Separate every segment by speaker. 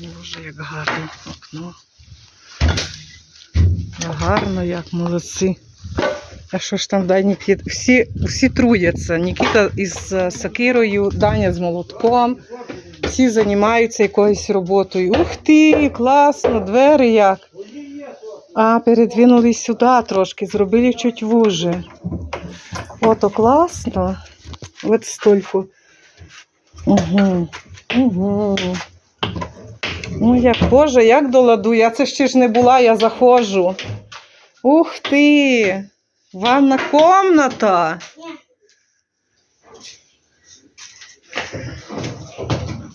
Speaker 1: Боже, як гарно окно. Гарно, як молодці. А що ж там дай Нікіта? Всі, всі труяться. Нікіта із е, сокирою, Даня з молотком. Всі займаються якоюсь роботою. Ух ти, класно, двері як. А, передвинули сюди трошки, зробили чуть вуже. Ото класно. От столько. Угу. Угу. Ну, як боже, як до ладу. Я це ще ж не була, я заходжу. Ух ти! Ванна комната.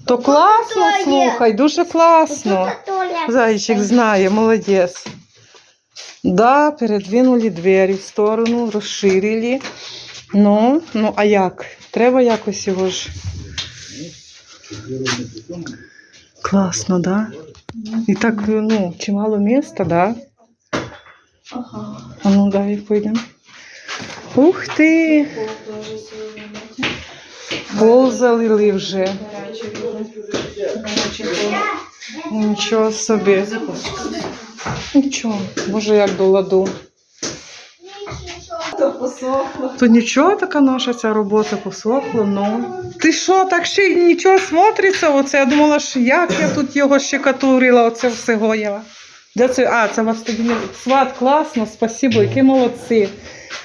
Speaker 1: То класно, слухай, дуже класно. Зайчик знає, молодець. Да, передвинули двері в сторону, розширили. Ну, ну а як? Треба якось його ж. Класно, да? І так, ну, чимало міста, да?
Speaker 2: Ага.
Speaker 1: А ну далі пойдемо. Ух ти! Пол залили вже. Нічого собі. Нічого, може як до ладу. То нічого така наша ця робота посохла, ну. Ти що, так ще й нічого смотриться? Оце я думала, що як я тут його щекатурила, оце все гояла. Де це? А, це вас тоді сват, класно, спасибо, які молодці.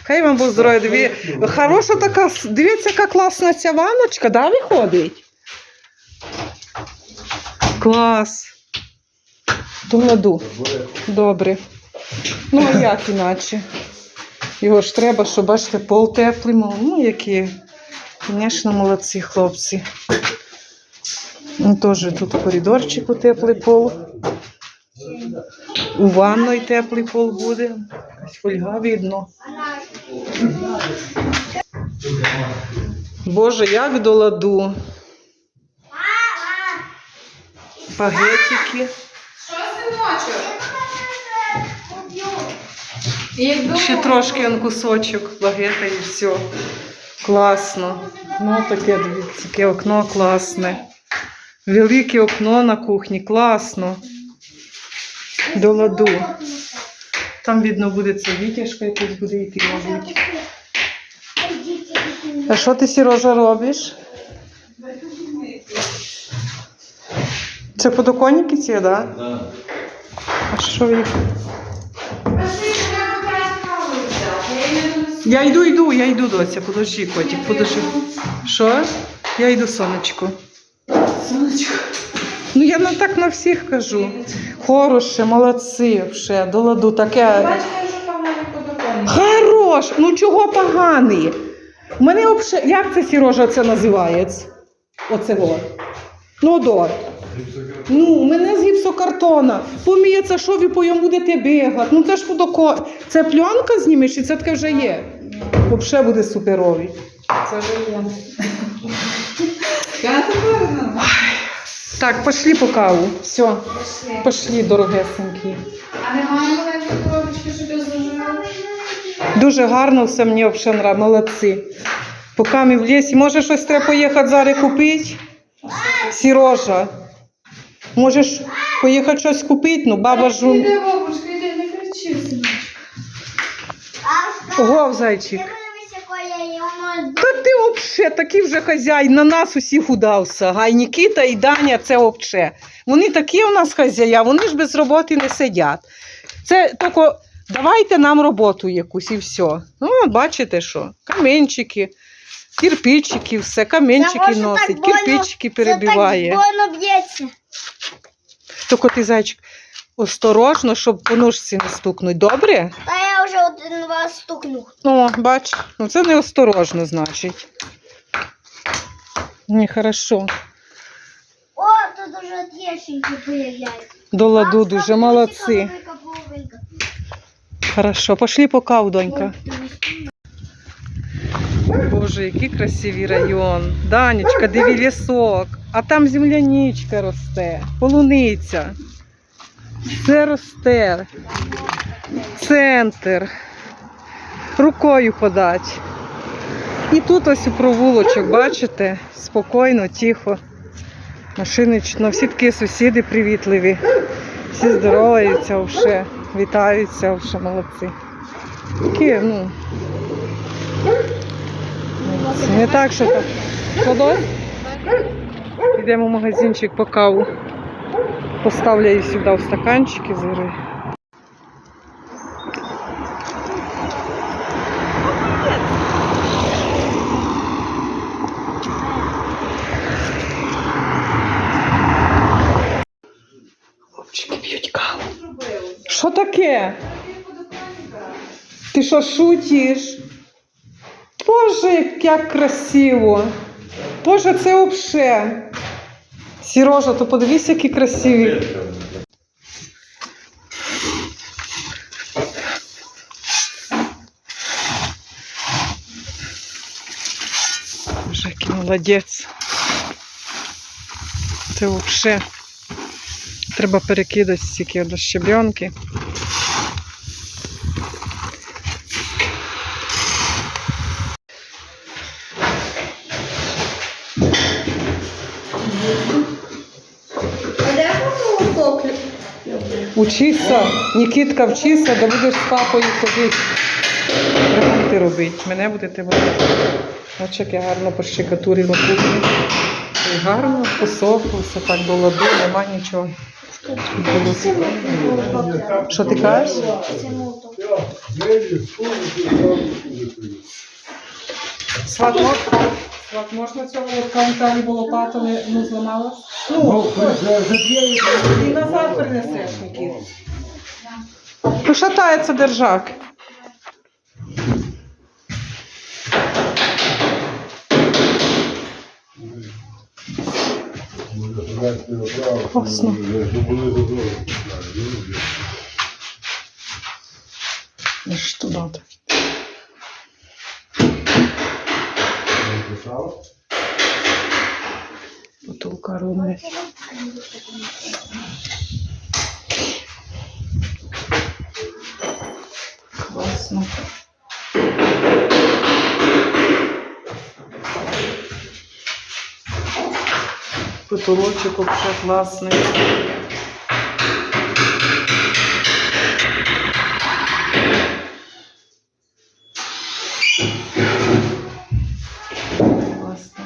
Speaker 1: Хай вам Бог здоров'я. Диві... Хороша така, дивіться, яка класна ця ваночка, да, виходить? Клас. Ладу. Добре. Ну, а як іначе? Його ж треба, щоб бачите, пол теплий, ну які. Звісно, молодці хлопці. Ну, Теж тут в коридорчику теплий пол. У ванної теплий пол буде. Фольга видно. Боже, як до ладу. Пагетики.
Speaker 3: Що, синочок?
Speaker 1: Ще трошки он кусочок багета і все. Класно. Ну, таке, дивіться, таке окно класне. Велике окно на кухні, класно. До ладу. Там, видно, буде це витяжка якась буде йти, мабуть. А що ти, Сірожа, робиш? Це подоконники ці, так? Да?
Speaker 4: Да.
Speaker 1: А що їх? Я йду, йду, я йду, доця, подожди, котик, подожди. Що? Я йду, сонечко.
Speaker 3: Сонечко.
Speaker 1: Ну я на так на всіх кажу. Хороше, молодці, вже, до ладу таке. Хорош! Ну чого поганий? У мене обше... як це Сірожа це називається? Оце во. Ну до. Ну, у мене з гіпсокартона. Поміється, що ви по йому будете бігати. Ну це ж подоко. Це пленка знімеш, і це таке вже є. Взагалі буде суперовий.
Speaker 3: Це тепер.
Speaker 1: Так, пошли по каву. Все,
Speaker 3: Пішли.
Speaker 1: пошли, дорогесенькі.
Speaker 3: А немає маленької коробочки, щоб я зложила?
Speaker 1: Дуже гарно все мені взагалі. Молодці. Поки ми в лісі. Може щось треба поїхати зараз купити? Сірожа. Можеш поїхати щось купити? Ну, баба ж.
Speaker 3: Іди, бабушка, іди, не кричи,
Speaker 1: Ого, зайчик. Та ти взагалі такий вже хазяїн, на нас усіх удався. Гай Нікіта і Даня це взагалі. Вони такі у нас хазяя, вони ж без роботи не сидять. Це тільки давайте нам роботу якусь і все. Ну, бачите що? Каменчики, кирпичики, все, каменчики носить, кирпичики перебиває.
Speaker 2: Воно б'ється.
Speaker 1: Тільки ти, зайчик, осторожно, щоб по ножці не стукнуть. Добре?
Speaker 2: Та я вже один раз стукнув.
Speaker 1: О, бач, ну це не осторожно, значить. Ні, хорошо.
Speaker 2: О, тут уже трещинки появляються.
Speaker 1: До ладу дуже молодці. Хорошо, пошли по донька. Боже, який красивий район. Данечка, диви лісок. А там земляничка росте, полуниця. Все росте. Центр. Рукою подать. І тут ось у провулочок, бачите? Спокійно, тихо. Машинично, всі такі сусіди привітливі. Всі здороваються вже, вітаються вже молодці. Такі, ну. Не так, що так. Подось? Йдемо в магазинчик по каву. Поставлю її сюди в стаканчики зараз. Що таке? Ти що шутиш? Боже, як, красиво. Боже, це взагалі. Сережа, то подивись, які красиві. Боже, який молодець. Це взагалі. Треба перекидати стільки до
Speaker 2: поклю?
Speaker 1: Учися, Нікітка, вчися, да будеш з папою ходити. Ремонти робити. Мене будете водити. Ось як я гарно пощекатурила кухню. І гарно посохло, все так до ладу, нема нічого. Що ти кажеш? Сват, Сват, можна цього лотка Віталій бо лопата не, не зламалась? Ну, і назад принесеш, Нікіт. Ну, шатається держак. Класно. Що дати? Бутылка ровная. Потолочок вообще классный. Класно.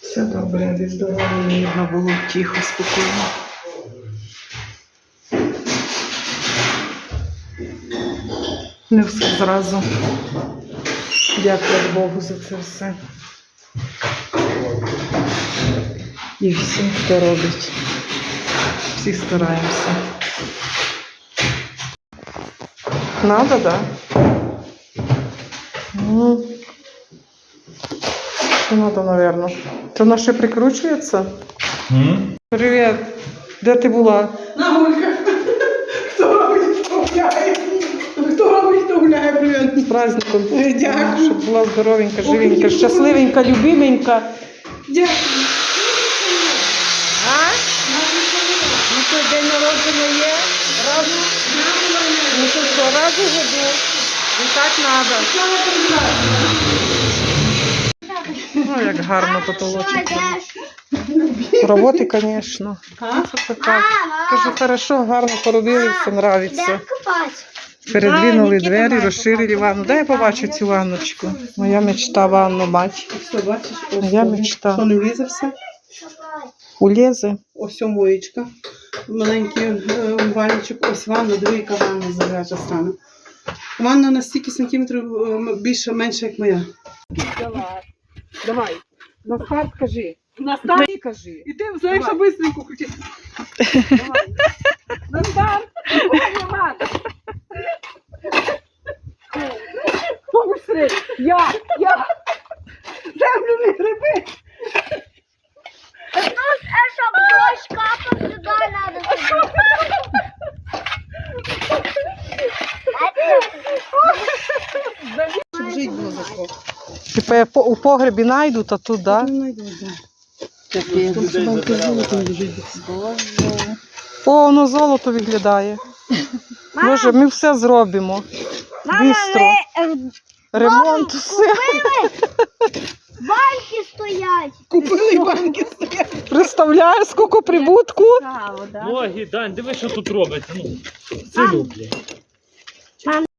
Speaker 1: Все добре, від здоров'я мирно було тихо, спокійно. Не все зразу. Дякую Богу за це все. І всім, хто робить. Всі стараємося. Надо, да? Ну, что надо, наверное. Це воно ще прикручується? Привіт. Де ти була?
Speaker 4: На гульках. Хто робить, хто гуляє. Хто робить, хто гуляє, привіт.
Speaker 1: З праздником.
Speaker 4: Дякую.
Speaker 1: Щоб була здоровенька, живенька, щасливенька, любименька.
Speaker 4: Дякую.
Speaker 1: А? Ну що, день народження є? Раз? Ну то що, раз у году? І так треба. Ну, як гарно потолочок. Роботи, звісно. Кажу, хорошо, гарно поробили, все нравиться. Передвинули двері, розширили ванну. Дай я побачу цю ванночку. Моя мечта ванну мать.
Speaker 4: Все, бачиш, ось
Speaker 1: Я
Speaker 4: тобі.
Speaker 1: мечта.
Speaker 4: Що не влізе все?
Speaker 1: Улізе.
Speaker 4: Ось моєчка. Маленький е, умивальничок. Ось ванна, диви, яка ванна заряджа стане. Ванна на стільки сантиметрів е, більше, менше, як моя.
Speaker 1: Давай. Давай. На старт кажи.
Speaker 4: На старт.
Speaker 1: кажи.
Speaker 4: І ти знаєш, що быстренько крутити.
Speaker 1: На старт.
Speaker 4: Хто быстрее? Я, я. Землю не гриби.
Speaker 2: Тут, а щоб дощ капав, сюди треба
Speaker 4: Щоб жити було за що.
Speaker 1: Типа я по- у погребі найду, та тут, да?
Speaker 4: Ну, лежить.
Speaker 1: О, воно золото виглядає. Боже, ми все зробимо. Бистро. Ремонт, все.
Speaker 2: Банки стоять.
Speaker 4: Купили банки стоять.
Speaker 1: Представляєш, скільки прибутку?
Speaker 3: Ноги, Дань, диви, що тут робиться. Ну, сину, блядь.